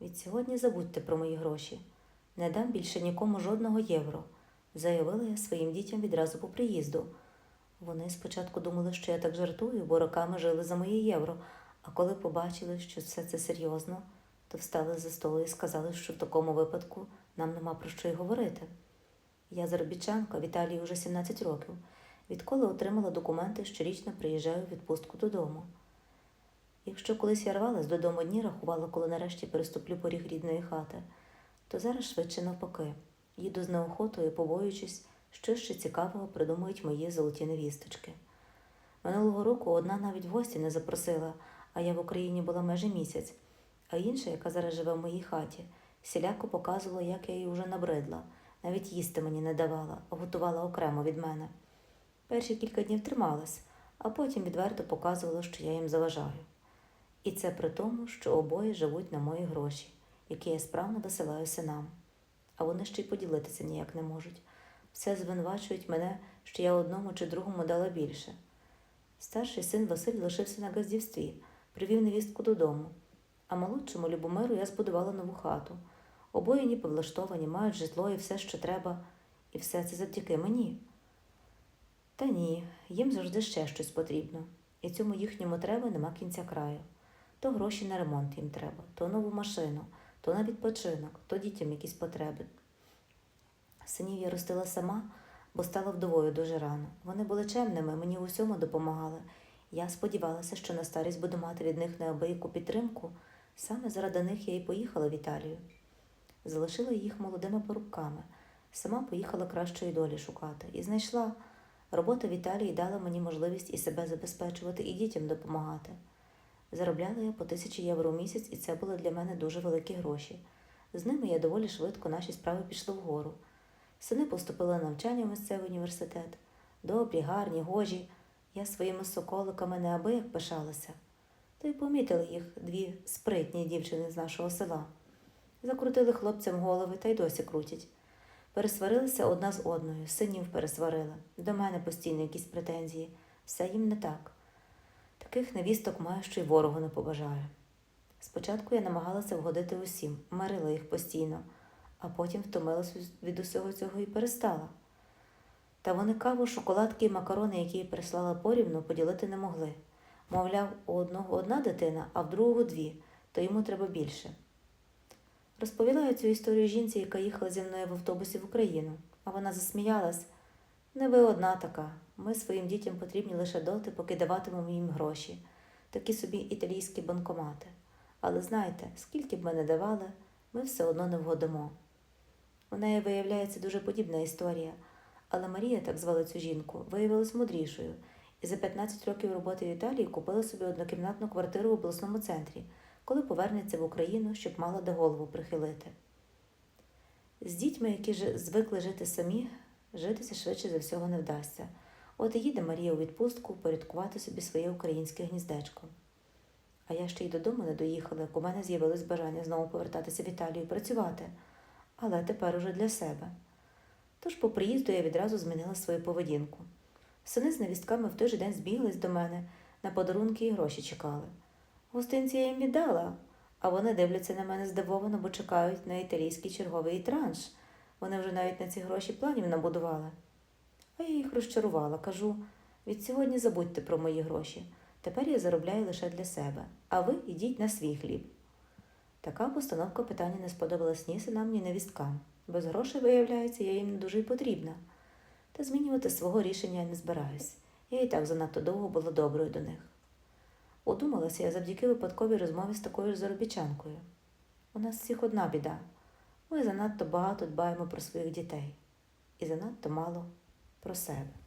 Від сьогодні забудьте про мої гроші. Не дам більше нікому жодного євро, заявила я своїм дітям відразу по приїзду. Вони спочатку думали, що я так жартую, бо роками жили за мої євро, а коли побачили, що все це серйозно, то встали за столу і сказали, що в такому випадку нам нема про що й говорити. Я заробітчанка в Італії вже 17 років. Відколи отримала документи, щорічно приїжджаю в відпустку додому. Якщо колись я рвалась додому дні, рахувала, коли нарешті переступлю поріг рідної хати, то зараз швидше навпаки. Їду з неохотою, побоюючись, що ще цікавого придумають мої золоті невісточки. Минулого року одна навіть в гості не запросила, а я в Україні була майже місяць, а інша, яка зараз живе в моїй хаті, всіляко показувала, як я їй уже набридла, навіть їсти мені не давала, а готувала окремо від мене. Перші кілька днів трималась, а потім відверто показувала, що я їм заважаю. І це при тому, що обоє живуть на мої гроші, які я справно висилаю синам. А вони ще й поділитися ніяк не можуть. Все звинувачують мене, що я одному чи другому дала більше. Старший син Василь лишився на газдівстві, привів невістку додому, а молодшому Любомиру я збудувала нову хату. Обоє ніби влаштовані, мають житло і все, що треба, і все це завдяки мені. Та ні, їм завжди ще щось потрібно, і цьому їхньому треба нема кінця краю. То гроші на ремонт їм треба, то нову машину, то на відпочинок, то дітям якісь потреби. Синів я ростила сама, бо стала вдовою дуже рано. Вони були чемними, мені в усьому допомагали. Я сподівалася, що на старість буду мати від них неабияку підтримку. Саме заради них я і поїхала в Італію. Залишила їх молодими порубками. Сама поїхала кращої долі шукати і знайшла. Робота в Італії дала мені можливість і себе забезпечувати, і дітям допомагати. Заробляла я по тисячі євро в місяць, і це були для мене дуже великі гроші. З ними я доволі швидко наші справи пішли вгору. Сини поступили на навчання в місцевий університет. Добрі, гарні, гожі. Я своїми соколиками неабияк пишалася. То й помітили їх дві спритні дівчини з нашого села. Закрутили хлопцям голови та й досі крутять. Пересварилися одна з одною, синів пересварили. До мене постійно якісь претензії. Все їм не так. Таких невісток маю, що й ворогу не побажаю. Спочатку я намагалася вгодити усім, мирила їх постійно, а потім втомилася від усього цього і перестала. Та вони каву, шоколадки і макарони, які прислала порівну, поділити не могли. Мовляв, у одного одна дитина, а в другого дві, то йому треба більше. Розповіла я цю історію жінці, яка їхала зі мною в автобусі в Україну, а вона засміялась. Не ви одна така. Ми своїм дітям потрібні лише доти, поки даватимемо їм гроші, такі собі італійські банкомати. Але знаєте, скільки б ми не давали, ми все одно не вгодимо. У неї виявляється дуже подібна історія, але Марія, так звали цю жінку, виявилась мудрішою і за 15 років роботи в Італії купила собі однокімнатну квартиру в обласному центрі, коли повернеться в Україну, щоб мала де голову прихилити. З дітьми, які ж звикли жити самі, житися швидше за всього не вдасться. От і їде Марія у відпустку порядкувати собі своє українське гніздечко. А я ще й додому не доїхала, як у мене з'явилось бажання знову повертатися в Італію і працювати, але тепер уже для себе. Тож по приїзду я відразу змінила свою поведінку. Сини з невістками в той же день збіглись до мене, на подарунки і гроші чекали. Гостинці я їм віддала, а вони дивляться на мене здивовано, бо чекають на італійський черговий транш. Вони вже навіть на ці гроші планів набудували. А я їх розчарувала, кажу: від сьогодні забудьте про мої гроші. Тепер я заробляю лише для себе, а ви йдіть на свій хліб. Така постановка питання не сподобалась ні синам, ні невісткам. Без грошей, виявляється, я їм не дуже й потрібна. Та змінювати свого рішення я не збираюсь. Я і так занадто довго була доброю до них. Одумалася я завдяки випадковій розмові з такою ж заробітчанкою. У нас всіх одна біда. Ми занадто багато дбаємо про своїх дітей і занадто мало про себе.